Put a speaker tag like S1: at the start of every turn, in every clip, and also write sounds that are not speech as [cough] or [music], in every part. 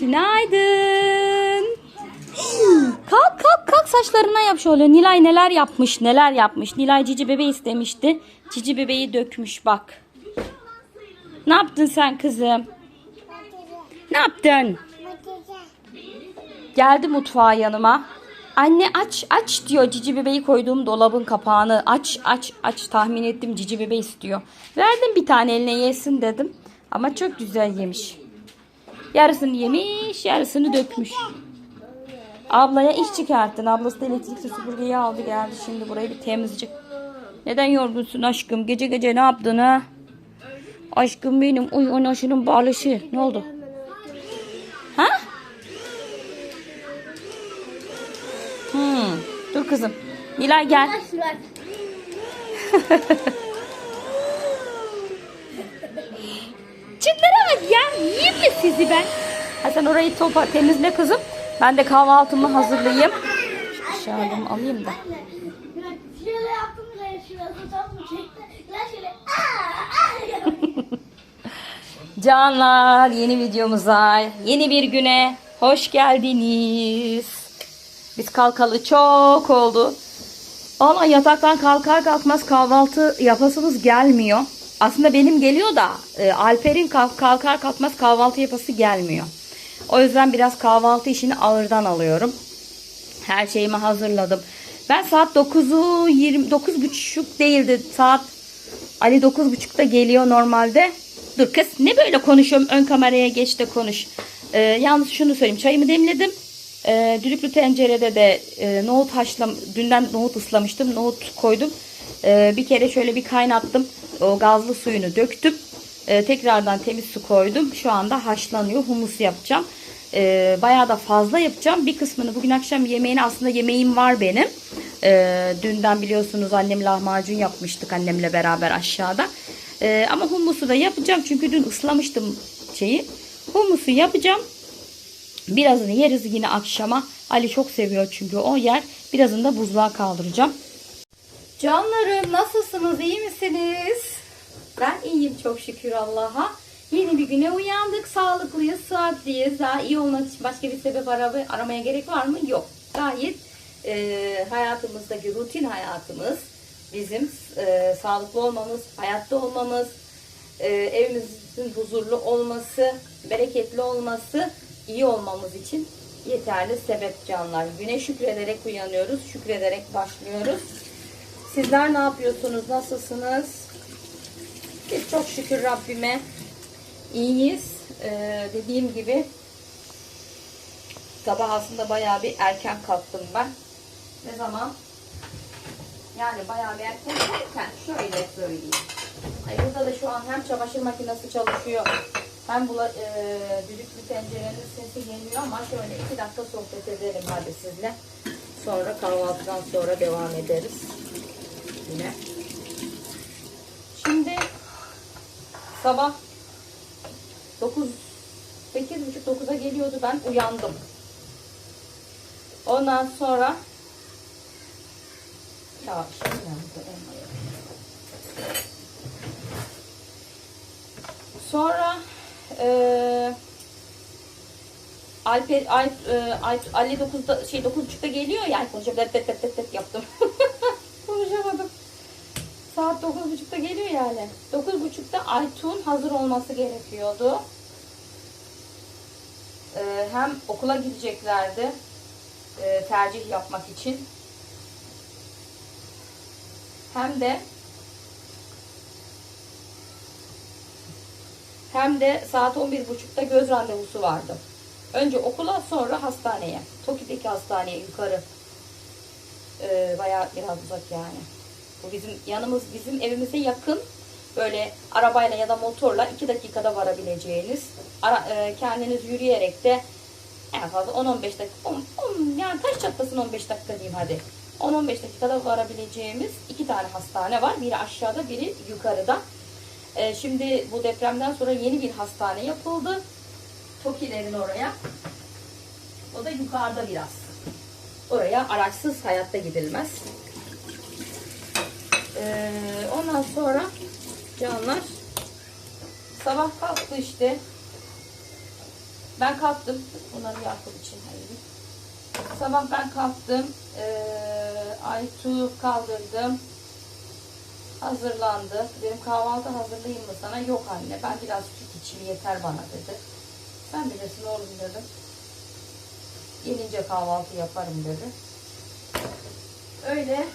S1: Günaydın. kalk kalk kalk saçlarına yap şöyle. Nilay neler yapmış neler yapmış. Nilay cici bebe istemişti. Cici bebeği dökmüş bak. Ne yaptın sen kızım? Ne yaptın? Geldi mutfağa yanıma. Anne aç aç diyor cici bebeği koyduğum dolabın kapağını. Aç aç aç tahmin ettim cici bebe istiyor. Verdim bir tane eline yesin dedim. Ama çok güzel yemiş. Yarısını yemiş yarısını dökmüş. Ablaya iş çıkarttın. Ablası da elektrikli süpürgeyi aldı geldi. Şimdi burayı bir temizleyecek. Neden yorgunsun aşkım? Gece gece ne yaptın ha? Aşkım benim uy anaşının balışı. Ne oldu? Ha? Hmm. Dur kızım. Nilay gel. [laughs] ya. Yiyeyim mi sizi ben? Ha sen orayı topa temizle kızım. Ben de kahvaltımı hazırlayayım. Şalımı alayım da. [laughs] Canlar yeni videomuza, yeni bir güne hoş geldiniz. Biz kalkalı çok oldu. Valla yataktan kalkar kalkmaz kahvaltı yapasınız gelmiyor. Aslında benim geliyor da e, Alper'in kalk- kalkar kalkmaz kahvaltı yapası gelmiyor. O yüzden biraz kahvaltı işini ağırdan alıyorum. Her şeyimi hazırladım. Ben saat 9'u 20 9.30 değildi. Saat Ali 9.30'da geliyor normalde. Dur kız ne böyle konuşuyorum ön kameraya geç de konuş. Ee, yalnız şunu söyleyeyim çayımı demledim. Ee, düdüklü tencerede de e, nohut haşlam dünden nohut ıslamıştım. Nohut koydum. Ee, bir kere şöyle bir kaynattım. O gazlı suyunu döktüm. Ee, tekrardan temiz su koydum. Şu anda haşlanıyor. Humus yapacağım. Ee, bayağı da fazla yapacağım. Bir kısmını bugün akşam yemeğini aslında yemeğim var benim. Ee, dünden biliyorsunuz annem lahmacun yapmıştık annemle beraber aşağıda. Ee, ama humusu da yapacağım çünkü dün ıslamıştım şeyi. Humusu yapacağım. Birazını yeriz yine akşama. Ali çok seviyor çünkü o yer. Birazını da buzluğa kaldıracağım. Canlarım nasılsınız? iyi misiniz? Ben iyiyim çok şükür Allah'a. Yeni bir güne uyandık. Sağlıklıyız, sıhhatliyiz. Daha iyi olmak için başka bir sebep aramaya gerek var mı? Yok. Gayet e, hayatımızdaki rutin hayatımız bizim e, sağlıklı olmamız, hayatta olmamız, e, evimizin huzurlu olması, bereketli olması, iyi olmamız için yeterli sebep canlar. Güne şükrederek uyanıyoruz, şükrederek başlıyoruz. Sizler ne yapıyorsunuz? Nasılsınız? Biz çok şükür Rabbime iyiyiz. Ee, dediğim gibi sabah aslında bayağı bir erken kalktım ben. Ne zaman? Yani bayağı bir erken derken şöyle söyleyeyim. Ay burada da şu an hem çamaşır makinesi çalışıyor hem bula, e, düdüklü tencerenin sesi geliyor ama şöyle iki dakika sohbet edelim hadi sizle. Sonra kahvaltıdan sonra devam ederiz. Yine. Şimdi sabah 9 8.30-9'a geliyordu ben uyandım. Ondan sonra ya yandı. Sonra eee Alper Alp, e, Alp, Ali 9'da şey 9.30'da geliyor yani konuşabilir tet tet tet tet yaptım. [laughs] Saat 9.30'da geliyor yani. 9.30'da Aytun hazır olması gerekiyordu. Ee, hem okula gideceklerdi e, tercih yapmak için. Hem de hem de saat 11.30'da göz randevusu vardı. Önce okula sonra hastaneye. Toki'deki hastaneye yukarı. Ee, bayağı biraz uzak yani. Bu bizim yanımız bizim evimize yakın. Böyle arabayla ya da motorla 2 dakikada varabileceğiniz. Ara, e, kendiniz yürüyerek de en fazla 10-15 dakika. 10, 10, yani taş çatlasın 15 dakika diyeyim hadi. 10-15 dakikada varabileceğimiz iki tane hastane var. Biri aşağıda biri yukarıda. E, şimdi bu depremden sonra yeni bir hastane yapıldı. Tokilerin oraya. O da yukarıda biraz. Oraya araçsız hayatta gidilmez. Ee, ondan sonra canlar sabah kalktı işte. Ben kalktım. Bunları Yakup için hayırlı. Sabah ben kalktım. Ee, Aytu kaldırdım. Hazırlandı. Dedim kahvaltı hazırlayayım mı sana? Yok anne ben biraz süt içeyim yeter bana dedi. Sen bilirsin oğlum dedim. Gelince kahvaltı yaparım dedi. Öyle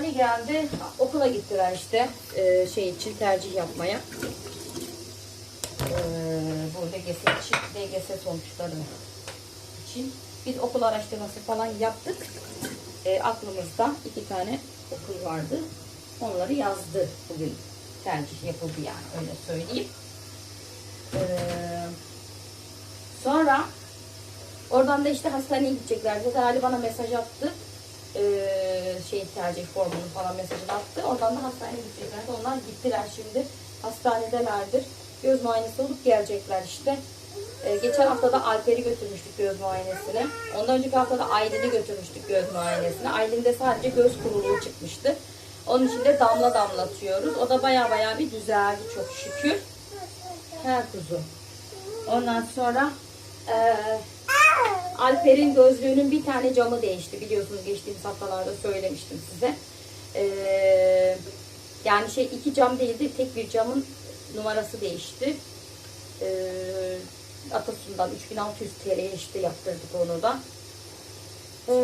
S1: Ali geldi. Okula gittiler işte. Ee, şey için tercih yapmaya. Ee, bu LGS LGS sonuçları için. Biz okul araştırması falan yaptık. Ee, aklımızda iki tane okul vardı. Onları yazdı bugün. Tercih yapıldı yani öyle söyleyeyim. Ee, sonra oradan da işte hastaneye gidecekler. Zaten Ali bana mesaj attı. Ee, şey tercih formunu falan mesajını attı. Oradan da hastaneye gidecekler. Onlar gittiler şimdi. Hastanedelerdir. Göz muayenesi olup gelecekler işte. Ee, geçen hafta da Alper'i götürmüştük göz muayenesine. Ondan önceki hafta da Aylin'i götürmüştük göz muayenesine. Aylin'de sadece göz kuruluğu çıkmıştı. Onun için de damla damlatıyoruz. O da baya baya bir düzeldi çok şükür. Her kuzu. Ondan sonra eee Alper'in gözlüğünün bir tane camı değişti. Biliyorsunuz geçtiğimiz haftalarda söylemiştim size. Eee, yani şey iki cam değildi. Tek bir camın numarası değişti. Eee Atasun'dan 3600 TL'ye işte yaptırdık onu da. Eee,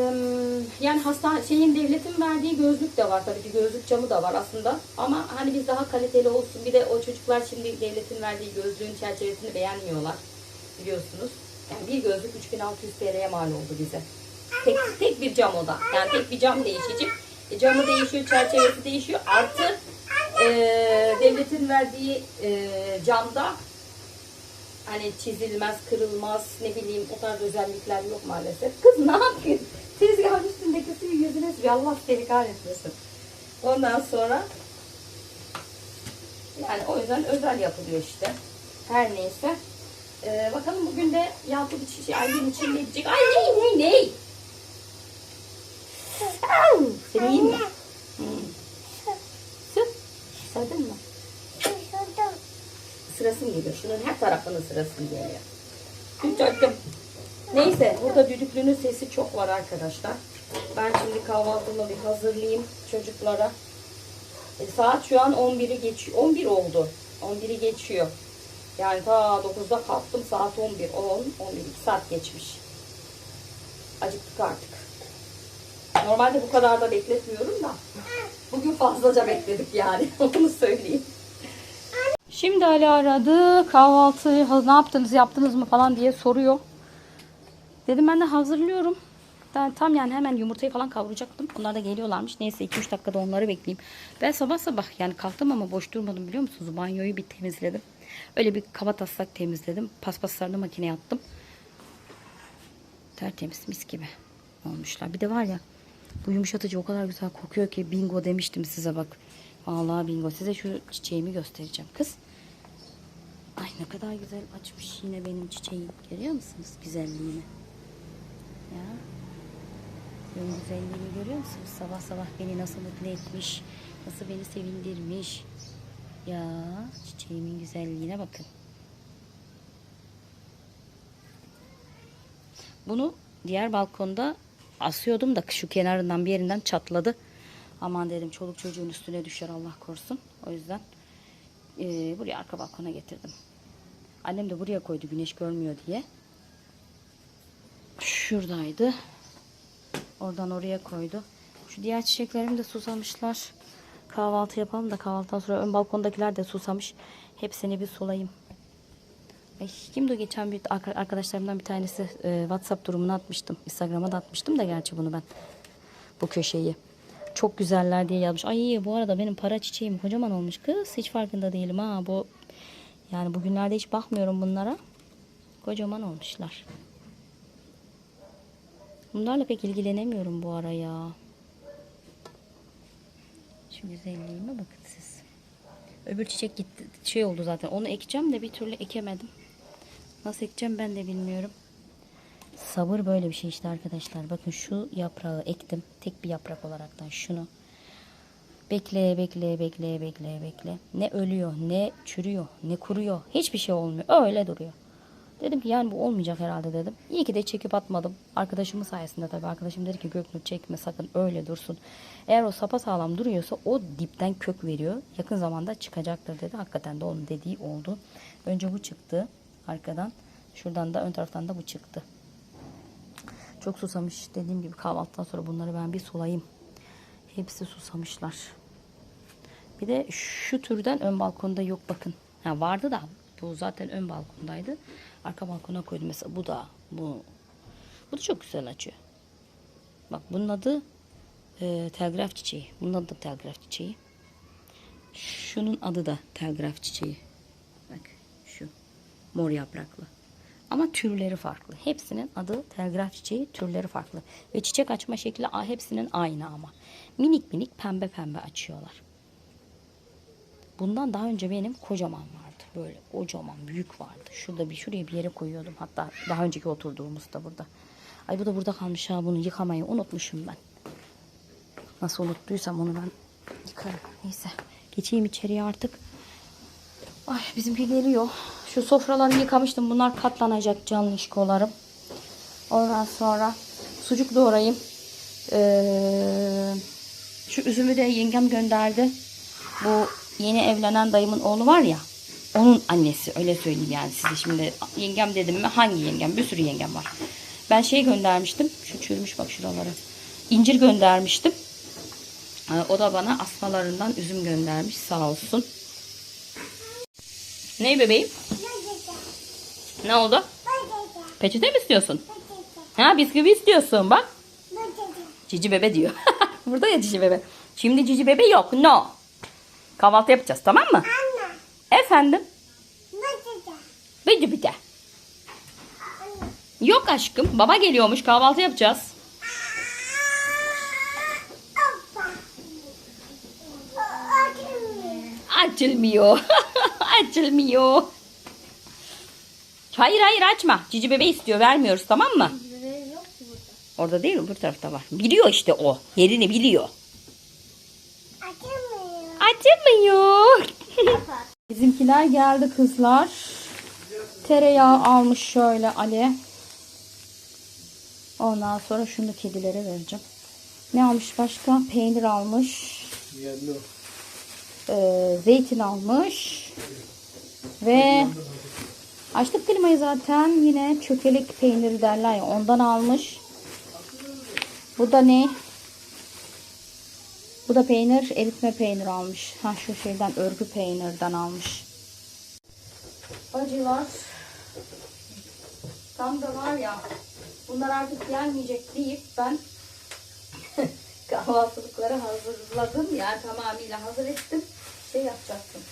S1: yani hastane şeyin devletin verdiği gözlük de var tabii ki gözlük camı da var aslında ama hani biz daha kaliteli olsun bir de o çocuklar şimdi devletin verdiği gözlüğün çerçevesini beğenmiyorlar biliyorsunuz. Yani bir gözlük 3600 TL'ye mal oldu bize. Tek, tek bir cam o da. Yani tek bir cam değişecek. E, camı değişiyor, çerçevesi değişiyor. Artı e, devletin verdiği e, camda hani çizilmez, kırılmaz, ne bileyim o tarz özellikler yok maalesef. Kız ne yapıyorsun? Tezgahın üstündeki suyu yüzüne sürüyor. Allah seni kahretmesin. Ondan sonra yani o yüzden özel yapılıyor işte. Her neyse. Ee, bakalım bugün de Yakup için, şey, Aylin için ne diyecek? Ay ney ney ney? Seni yiyeyim mi? Süt. Sardın mı? Sırasın geliyor. Şunun her tarafının sırasın geliyor. Süt çocuğum. Neyse burada düdüklünün sesi çok var arkadaşlar. Ben şimdi kahvaltımı bir hazırlayayım çocuklara. E, saat şu an 11'i geçiyor. 11 oldu. 11'i geçiyor. Yani ta 9'da kalktım saat 11, 10, 11, 2 saat geçmiş. Acıktık artık. Normalde bu kadar da bekletmiyorum da. Bugün fazlaca bekledik yani. [laughs] Onu söyleyeyim. Şimdi Ali aradı. Kahvaltı ne yaptınız yaptınız mı falan diye soruyor. Dedim ben de hazırlıyorum. Ben tam yani hemen yumurtayı falan kavuracaktım. Onlar da geliyorlarmış. Neyse 2-3 dakikada onları bekleyeyim. Ben sabah sabah yani kalktım ama boş durmadım biliyor musunuz? Banyoyu bir temizledim. Öyle bir kaba taslak temizledim. Paspaslarını makineye attım. Tertemiz mis gibi olmuşlar. Bir de var ya bu yumuşatıcı o kadar güzel kokuyor ki bingo demiştim size bak. Vallahi bingo. Size şu çiçeğimi göstereceğim kız. Ay ne kadar güzel açmış yine benim çiçeğim. Görüyor musunuz güzelliğini? Ya. Benim güzelliğini görüyor musunuz? Sabah sabah beni nasıl mutlu etmiş. Nasıl beni sevindirmiş. Ya çiçeğimin güzelliğine bakın. Bunu diğer balkonda asıyordum da şu kenarından bir yerinden çatladı. Aman dedim çoluk çocuğun üstüne düşer Allah korusun. O yüzden eee, buraya arka balkona getirdim. Annem de buraya koydu güneş görmüyor diye. Şuradaydı. Oradan oraya koydu. Şu diğer çiçeklerim de susamışlar. Kahvaltı yapalım da kahvaltıdan sonra ön balkondakiler de susamış. Hepsini bir sulayayım. Ay, kimdi geçen bir arka- arkadaşlarımdan bir tanesi e, WhatsApp durumunu atmıştım. Instagram'a da atmıştım da gerçi bunu ben. Bu köşeyi. Çok güzeller diye yazmış. Ay bu arada benim para çiçeğim kocaman olmuş kız. Hiç farkında değilim ha. Bu yani bugünlerde hiç bakmıyorum bunlara. Kocaman olmuşlar. Bunlarla pek ilgilenemiyorum bu ara ya. Şu güzelliğime bakın siz. Öbür çiçek gitti. Şey oldu zaten. Onu ekeceğim de bir türlü ekemedim. Nasıl ekeceğim ben de bilmiyorum. Sabır böyle bir şey işte arkadaşlar. Bakın şu yaprağı ektim. Tek bir yaprak olaraktan şunu. Bekle, bekle, bekle, bekle, bekle. Ne ölüyor, ne çürüyor, ne kuruyor. Hiçbir şey olmuyor. Öyle duruyor. Dedim ki yani bu olmayacak herhalde dedim. İyi ki de çekip atmadım. Arkadaşımın sayesinde tabii. Arkadaşım dedi ki Göknur çekme sakın öyle dursun. Eğer o sapa sağlam duruyorsa o dipten kök veriyor. Yakın zamanda çıkacaktır dedi. Hakikaten de onun dediği oldu. Önce bu çıktı arkadan. Şuradan da ön taraftan da bu çıktı. Çok susamış. Dediğim gibi kahvaltıdan sonra bunları ben bir sulayayım. Hepsi susamışlar. Bir de şu türden ön balkonda yok bakın. Ha, vardı da bu zaten ön balkondaydı. Arka balkona koydum mesela bu da bu. Bu da çok güzel açıyor. Bak bunun adı e, telgraf çiçeği. Bunun adı da telgraf çiçeği. Şunun adı da telgraf çiçeği. Bak şu mor yapraklı. Ama türleri farklı. Hepsinin adı telgraf çiçeği, türleri farklı. Ve çiçek açma şekli hepsinin aynı ama. Minik minik pembe pembe açıyorlar. Bundan daha önce benim kocaman vardı. Böyle kocaman büyük vardı. Şurada bir şuraya bir yere koyuyordum. Hatta daha önceki oturduğumuz da burada. Ay bu da burada kalmış ha bunu yıkamayı unutmuşum ben. Nasıl unuttuysam onu ben yıkarım. Neyse geçeyim içeriye artık. Ay bizimki geliyor. Şu sofraları yıkamıştım. Bunlar katlanacak canlı işkolarım. Ondan sonra sucuk doğrayayım. Ee, şu üzümü de yengem gönderdi. Bu yeni evlenen dayımın oğlu var ya. Onun annesi öyle söyleyeyim yani size şimdi yengem dedim mi hangi yengem bir sürü yengem var. Ben şey göndermiştim şu çürümüş bak şuraları incir göndermiştim. Ee, O da bana asmalarından üzüm göndermiş sağ olsun. Ne bebeğim? Ne oldu? Peçete mi istiyorsun? Ha bisküvi istiyorsun bak. Cici bebe diyor. [laughs] Burada ya cici bebe. Şimdi cici bebe yok. No. Kahvaltı yapacağız tamam mı? Efendim? Bıcı bıcı. Yok aşkım. Baba geliyormuş. Kahvaltı yapacağız. Açılmıyor. Açılmıyor. [laughs] Hayır hayır açma. Cici bebe istiyor. Vermiyoruz tamam mı? Orada değil öbür tarafta var. Biliyor işte o. Yerini biliyor. Açılmıyor. [laughs] Bizimkiler geldi kızlar. Tereyağı almış şöyle Ali. Ondan sonra şunu kedilere vereceğim. Ne almış başka? Peynir almış. Ee, zeytin almış. Ve açtık klimayı zaten. Yine çökelek peyniri derler ya ondan almış. Bu da ne? Bu da peynir, eritme peynir almış. Ha şu şeyden örgü peynirden almış. Acılar. Tam da var ya. Bunlar artık gelmeyecek deyip ben [laughs] kahvaltılıkları hazırladım. Yani tamamıyla hazır ettim. Şey yapacaktım.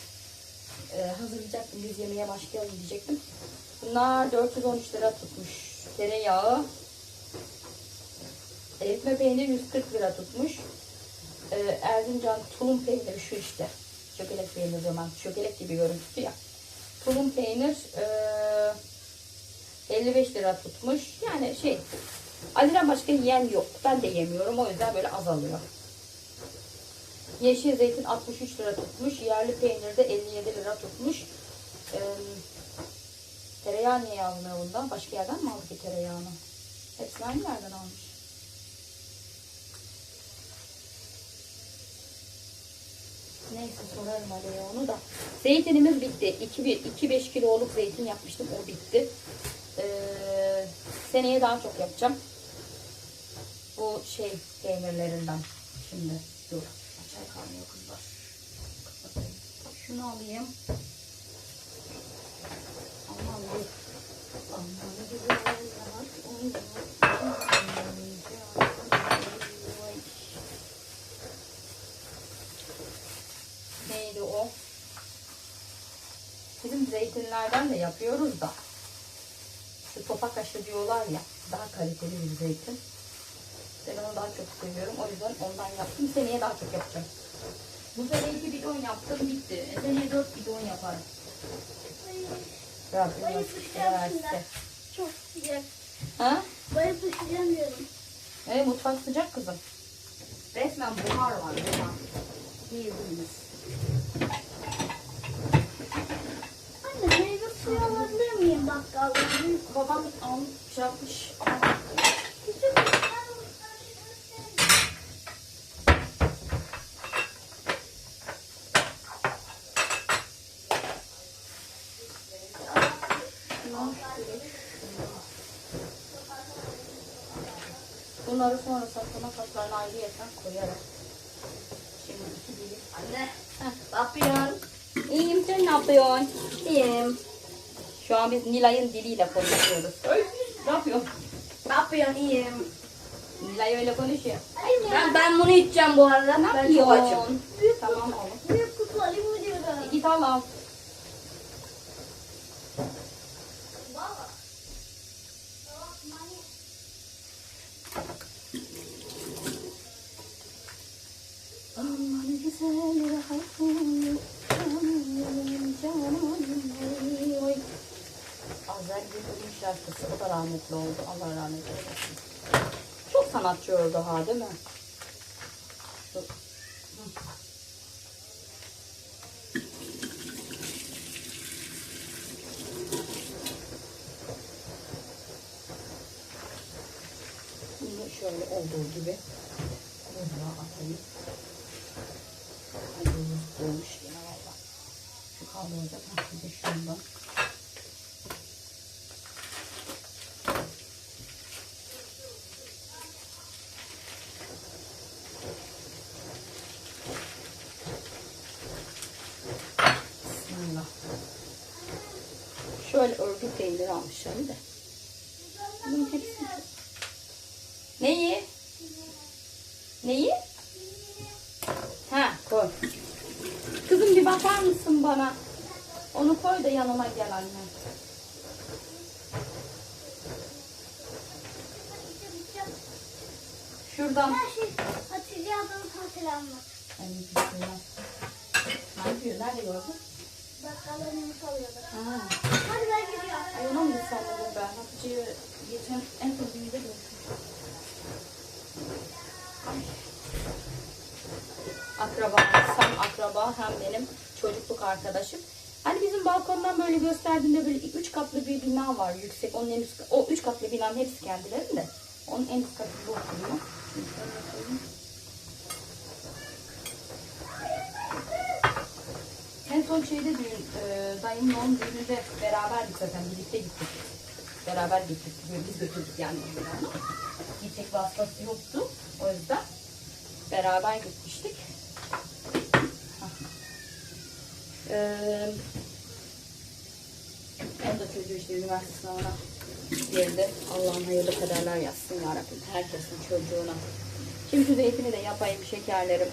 S1: Ee, hazırlayacaktım. Biz yemeğe başlayalım diyecektim. Bunlar 413 lira tutmuş. Tereyağı. Eritme peyniri 140 lira tutmuş. Ee, Erzincan tulum peyniri şu işte. Çökelek diyorum ben. Çökelek gibi görüntüsü ya. Tulum peynir ee, 55 lira tutmuş. Yani şey Ali'den başka yiyen yok. Ben de yemiyorum. O yüzden böyle azalıyor. Yeşil zeytin 63 lira tutmuş. Yerli peynir de 57 lira tutmuş. Ee, tereyağı niye almıyor bundan? Başka yerden mi aldı ki tereyağını? Hepsini aynı yerden almış. Neyse sorarım Ali'ye onu da. Zeytinimiz bitti. 2-5 kiloluk zeytin yapmıştım. O bitti. Ee, seneye daha çok yapacağım. Bu şey peynirlerinden. Şimdi dur. Çay kaynıyor kızlar. Şunu alayım. Aman dur. Aman güzel rahat Neydi o? Bizim zeytinlerden de yapıyoruz da. Şu topak aşı diyorlar ya. Daha kaliteli bir zeytin. Ben onu daha çok seviyorum. O yüzden ondan yaptım. Seneye daha çok yapacağım. Bu sene iki bidon yaptım bitti. E, seneye dört bidon yaparım. Rabbim
S2: Bayıp
S1: nasip ederse.
S2: Çok sıcak.
S1: Ha?
S2: Bayıp düşeceğim diyorum.
S1: E, mutfak sıcak kızım. Resmen buhar var. Buhar. Bildiğiniz.
S2: Anne meyve suyu alabilir miyim bakkaldan?
S1: Babam almış şey yapmış. Bunları sonra saklama kaplarına ayrı yeten koyarım. Şimdi iki dilim.
S2: Anne.
S1: Heh.
S2: Ne yapıyorsun?
S1: İyiyim sen ne yapıyorsun?
S2: İyiyim.
S1: Şu an biz Nilay'ın diliyle konuşuyoruz. ne yapıyorsun?
S2: Ne yapıyorsun? İyiyim.
S1: Nilay öyle konuşuyor.
S2: Ben, ben bunu içeceğim bu arada.
S1: Ne
S2: ben çok açım.
S1: Tamam oğlum.
S2: Büyük kutu alayım mı diyorum.
S1: E, Git al al. Aman güzel rahatım, o da rahmetli oldu. Allah rahmet eylesin. Çok sanatçı oldu ha değil mi? Şu- Hı. Bunu şöyle olduğu gibi buzluğa atayım. Ay buzluk dolmuş yine valla. Şu kaldı olacak. Ha, bir de şundan. Bismillah. Şöyle örgü peyniri almışlar da. Bunun. Neyi? Neyi? Ha koy. Kızım bir bakar mısın bana? Onu koy da yanıma gel anne. Şuradan.
S2: Şey Hatice ablanın tatil almak.
S1: Aleykümselam. Ne yapıyor? Nerede gördün?
S2: Bakkaldan yumurta alıyorlar.
S1: Ha.
S2: Hadi ben gidiyorum.
S1: Ay ona ben? Hatice'yi geçen en son düğünde gördüm. Akraba, hem akraba hem benim çocukluk arkadaşım. Hani bizim balkondan böyle gösterdiğimde böyle üç katlı bir bina var yüksek. Onun en üst, o üç katlı binanın hepsi kendilerinin de. Onun en üst katı bu oturuyor. Şimdi şöyle koyayım. En son şeyde düğün, e, dayımın onun düğününde beraberdik zaten birlikte gittik. Beraber gittik. Biz götürdük yani. Gidecek vasıtası yoktu. O yüzden beraber gitmiştik. Ee, o da çocuğu işte üniversite sınavına girdi. Allah'ın hayırlı kaderler yazsın ya Rabbim. Herkesin çocuğuna. Şimdi şu zeytini de yapayım şekerlerim.